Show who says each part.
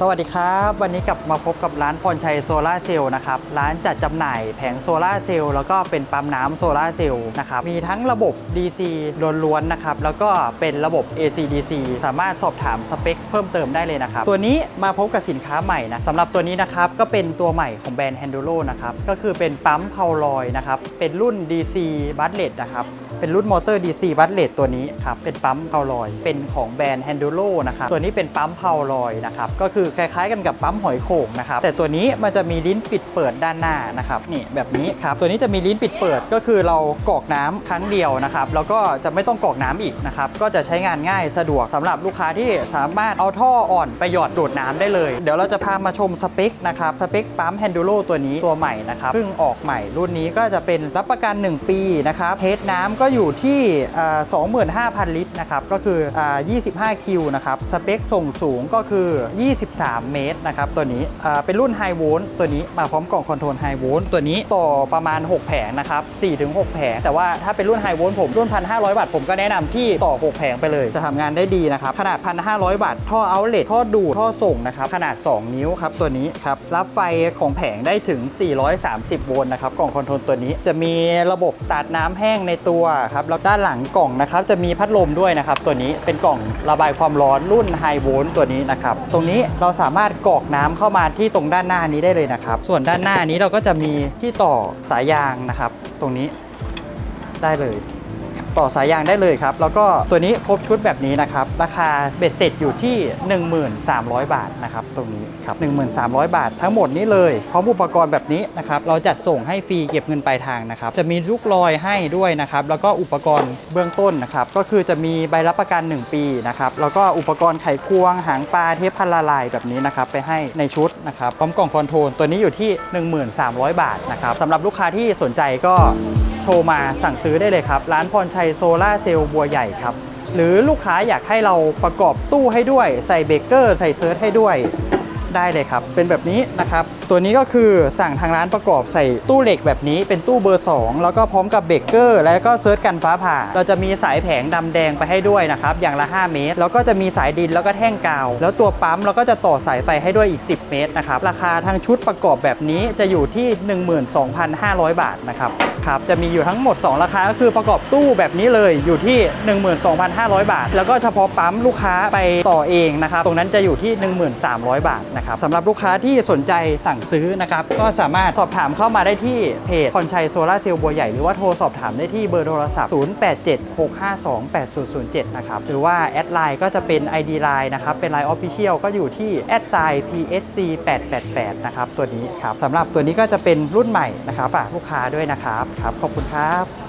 Speaker 1: สวัสดีครับ วันนี้กลับมาพบกับร้านพรชัยโซลาร์เซลล์นะครับ ร้านจัดจำหน่ายแผงโซลาร์เซลล์แล้วก็เป็นปั๊มน้ำโซลาร์เซลล์นะครับ มีทั้งระบบ DC ล้วนๆนะครับ แล้วก็เป็นระบบ AC DC สามารถสอบถามสเปคเพิ่มเติมได้เลยนะครับ ตัวนี้มาพบกับสินค้าใหม่นะสำหรับตัวนี้นะครับ ก็เป็นตัวใหม่ของแบรนด์ Handolo นะครับ ก็คือเป็นปั๊มเพาลอยนะครับ เป็นรุ่น DC b u t l e t นะครับเป็นรุ่นมอเตอร์ DC บัตเลตตัวนี้ครับเป็นปั๊มเพาลอย เป็นของแบรนด์ Handolo นะครับตัวนี้เป็นปั๊มพาลอยนะครับก็คือคล้ายๆกันกับปั๊มหอยโข่งนะครับแต่ตัวนี้มันจะมีลิ้นปิดเปิดด้านหน้านะครับนี่แบบนี้ครับตัวนี้จะมีลิ้นปิดเปิดก็คือเรากรอกน้ำครั้งเดียวนะครับแล้วก็จะไม่ต้องกรอกน้ำอีกนะครับก็จะใช้งานง่ายสะดวกสำหรับลูกค้าที่สามารถเอาท่ออ่อนไปหยอดดูดน้ำได้เลย เดี๋ยวเราจะพามาชมสเปคนะครับสเปคปั๊ม Handolo ตัวนี้ตัวใหม่นะครับเพิ่งออกใหม่รุ่นนี้ก็จะเป็นรับประกัน 1 ปีนะครับเทสน้ำก็อยู่ที่อ่า25,000 ลิตรนะครับก็คืออ25คิวนะครับสเปคส่งสูงก็คือ3 เมตรนะครับตัวนี้เป็นรุ่นไฮโวลต์ตัวนี้มาพร้อมกล่องคอนโทรลไฮโวลต์ตัวนี้ต่อประมาณ 6 แผงนะครับ4-6 แผง แต่ว่าถ้าเป็นรุ่นไฮโวลต์ผมรุ่น 1,500 วัตต์ผมก็แนะนำที่ต่อ 6 แผงไปเลย จะทำงานได้ดีนะครับ ขนาด 1,500 วัตต์ท่อเอาเลทท่อดูดท่อส่งนะครับขนาด 2 นิ้วครับตัวนี้ครับรับไฟของแผงได้ถึง 430 โวลต์นะครับกล่องคอนโทรลตัวนี้จะมีระบบตัดน้ำแห้งในตัวครับแล้วด้านหลังกล่องนะครับจะมีพัดลมด้วยนะครับตัวนี้เป็นกล่องระบายความร้อนรุ่นไฮโวลต์ตัวนี้นะครับตรงนี้เราราสามารถกรอกน้ำเข้ามาที่ตรงด้านหน้านี้ได้เลยนะครับ ส่วนด้านหน้านี้เราก็จะมีที่ต่อสายยางนะครับ ตรงนี้ได้เลย ต่อสายยางได้เลยครับ แล้วก็ตัวนี้ครบชุดแบบนี้นะครับ ราคาเบ็ดเสร็จอยู่ที่ 1300 บาทนะครับตรงนี้ครับ1300 บาททั้งหมดนี้เลยพร้อมอุปกรณ์แบบนี้นะครับเราจัดส่งให้ฟรีเก็บเงินปลายทางนะครับจะมีลูกลอยให้ด้วยนะครับแล้วก็อุปกรณ์เบื้องต้นนะครับก็คือจะมีใบรับประกัน 1 ปีนะครับแล้วก็อุปกรณ์ไขควงหางปลาเทปพันละลายแบบนี้นะครับไปให้ในชุดนะครับพร้อมกล่องคอนโทรลตัวนี้อยู่ที่ 1300 บาทนะครับสำหรับลูกค้าที่สนใจก็โทรมาสั่งซื้อได้เลยครับ ร้านพรชัยโซล่าเซลล์บัวใหญ่ครับ หรือลูกค้าอยากให้เราประกอบตู้ให้ด้วย ใส่เบเกอร์ ใส่เซิร์ชให้ด้วยได้เลยครับ เป็นแบบนี้นะครับ ตัวนี้ก็คือสั่งทางร้านประกอบใส่ตู้เหล็กแบบนี้เป็นตู้เบอร์ 2 แล้วก็พร้อมกับเบเกอร์ แล้วก็เซิร์ชกันฟ้าผ่า เราจะมีสายแผงดำแดงไปให้ด้วยนะครับ อย่างละ 5 เมตร แล้วก็จะมีสายดินแล้วก็แท่งกาว แล้วตัวปั๊มเราก็จะต่อสายไฟให้ด้วยอีก 10 เมตรนะครับ ราคาทางชุดประกอบแบบนี้จะอยู่ที่ 12,500 บาทนะครับ ครับ จะมีอยู่ทั้งหมด 2 ราคาก็คือประกอบตู้แบบนี้เลยอยู่ที่ 12,500 บาท แล้วก็เฉพาะปั๊มลูกค้าไปต่อเองนะครับ ตรงนั้นจะอยู่ที่ 1300 บาทนะครับสำหรับลูกค้าที่สนใจสั่งซื้อนะครับ ก็สามารถสอบถามเข้ามาได้ที่เพจพรชัยโซลาร์เซลล์บัวใหญ่หรือว่าโทรสอบถามได้ที่เบอร์โทรศัพท์ 0876528007 นะครับ หรือว่าแอดไลน์ก็จะเป็น ID Line นะครับ เป็น Line Official ก็อยู่ที่ a d s i psc 888นะครับ ตัวนี้ครับสำหรับตัวนี้ก็จะเป็นรุ่นใหม่นะครับ ฝากลูกค้าด้วยนะครับครับขอบคุณครับ